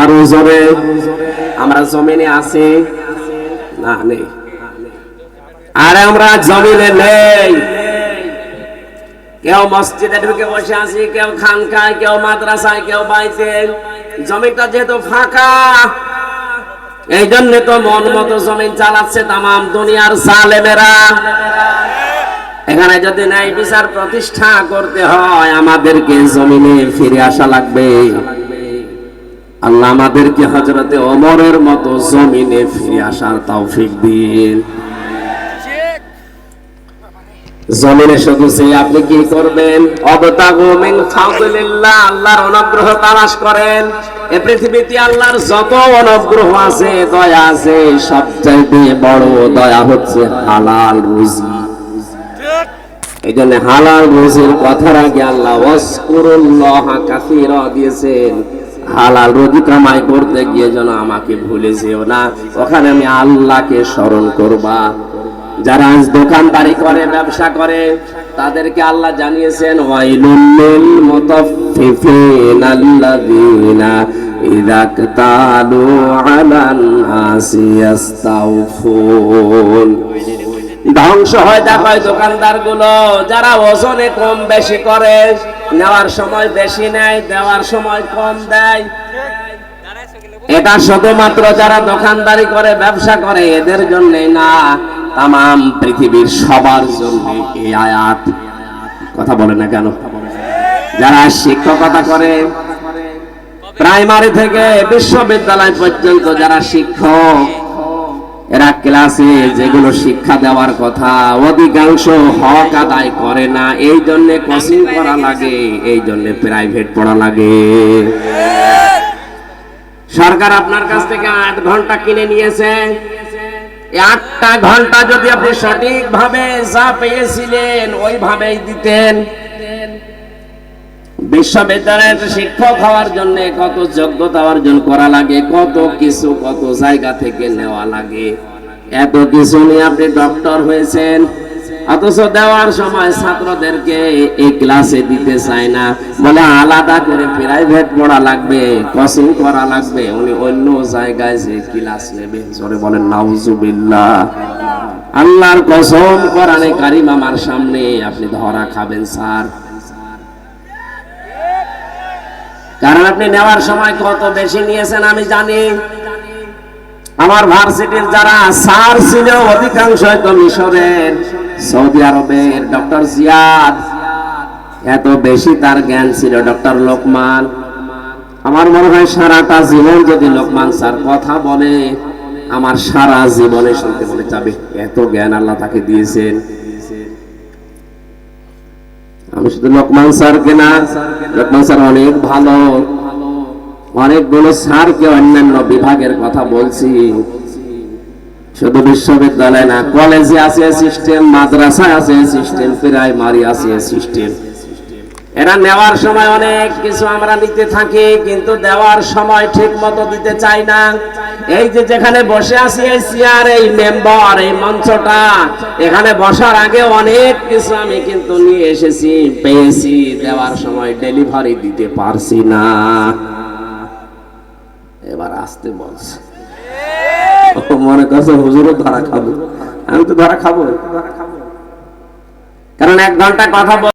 আরও জোরে আমরা জমিনে আছি? না, নেই। আর আমরা জমিনে নেই। কেউ মসজিদে ঢুকে বসে আছি, কেউ খানকায়, কেউ মাদ্রাসায়, কেউ বাইতে জমিটা যেহেতু ফাঁকা এই জন্য তো মন মতো জমিন চালাচ্ছে তামাম দুনিয়ার সালেমেরা এখানে যদি ন্যায় বিচার প্রতিষ্ঠা করতে হয়, আমাদেরকে জমিনে ফিরে আসা লাগবে। আল্লাহ আমাদেরকে হজরতে ওমরের মতো জমিনে ফিরে আসার তৌফিক দিন। জমিনে শুধু সে আপনি কি করবেন? অবতাগু মিন আল্লাহর অনুগ্রহ তালাশ করেন। এ পৃথিবীতে আল্লাহর যত অনুগ্রহ আছে, দয়া আছে, সবচাইতে বড় দয়া হচ্ছে হালাল রুজি। এই জন্য হালাল রুজির কথার আগে আল্লাহ ওয়াসকুরুল্লাহ কাসীরা দিয়েছেন। হালাল রুজি কামাই করতে গিয়ে যেন আমাকে ভুলে যেও না। ওখানে আমি আল্লাহকে স্মরণ করবা। যারা আজ দোকানদারি করে, ব্যবসা করে, তাদেরকে আল্লাহ জানিয়েছেন ওয়াইলুল লিল মুতাফফিফিন আল্লাযীনা ইযা কাতালু আলান নাসি ইয়াস্তাউফুন। ধ্বংস হয় দেখায় দোকানদারগুলো যারা ওজনে কম বেশি করে নেওয়ার সময় বেশি নেয়, দেওয়ার সময় কম দেয়। এটা শুধুমাত্র যারা দোকানদারি করে, ব্যবসা করে, এদের জন্য না তাম পৃথিবীর সবার জন্য এই আয়াত। কথা বলে না কেন? যারা শিক্ষকতা করে, প্রাইমারি থেকে বিশ্ববিদ্যালয় পর্যন্ত যারা শিক্ষক এরা ক্লাসে যেগুলো শিক্ষা দেওয়ার কথা, অধিকাংশ হক আদায় করে না। এই জন্য কোচিং করা লাগে, এই জন্য প্রাইভেট পড়া লাগে। সরকার আপনার কাছ থেকে আট ঘণ্টা কিনে নিয়েছে। আটটা ঘণ্টা যদি আপনি সঠিকভাবে যা পেয়েছিলেন, ওইভাবেই দিতেন। বিশ্ববিদ্যালয়ের শিক্ষক হওয়ার জন্য কত যোগ্যতা অর্জন করা লাগে, কত কিছু, কত জায়গা থেকে নেওয়া লাগে। এত কিছু নিয়ে আপনি ডক্টর হয়েছেন, অথচ দেওয়ার সময় ছাত্রদেরকে এই ক্লাসে দিতে চায় না। বলে আলাদা করে প্রাইভেট পড়া লাগবে কোচিং করা লাগবে, উনি অন্য জায়গায় যে ক্লাস নেবে জোরে বলেন, নাউজুবিল্লাহ। আল্লাহর কসম, কোরআনে কারিম আমার সামনে, আপনি ধরা খাবেন, স্যার। কারণ আপনি নেওয়ার সময় কত বেশি নিয়েছেন আমি জানি। আমার ভার্সিটির যারা স্যার ছিল অধিকাংশ হয়তো মিশরের সৌদি আরবের ডক্টর জিয়াদ। এত বেশি তার জ্ঞান ছিল ডক্টর লোকমান। আমার মনে হয় সারাটা জীবন যদি লোকমান স্যার কথা বলে, আমার সারা জীবনে শুনতে বলে যাবে এত জ্ঞান আল্লাহ তাকে দিয়েছেন। আমি শুধু লোকমান স্যারকে না, লোকমান স্যার অনেক ভালো। অনেকগুলো স্যারকে অন্যান্য বিভাগের কথা বলছি। শুধু বিশ্ববিদ্যালয় না, কলেজে আছে সিস্টেম মাদ্রাসায় আছে সিস্টেম প্রাইমারি আছে সিস্টেম এরা নেওয়ার সময় অনেক কিছু আমরা নিতে থাকি, কিন্তু দেওয়ার সময় ঠিক মতো দিতে চাই না। এই যে যেখানে বসে আছি, এই চেয়ার এই মেম্বার এই মঞ্চটা, এখানে বসার আগে অনেক কিছু আমি কিন্তু নিয়ে এসেছি, পেয়েছি, দেওয়ার সময় ডেলিভারি দিতে পারছি না। এবার আসতে বলছে। মনে করছে, হুজুরও ধরা খাব। আমি তো ধরা খাব। কারণ এক ঘণ্টা কথা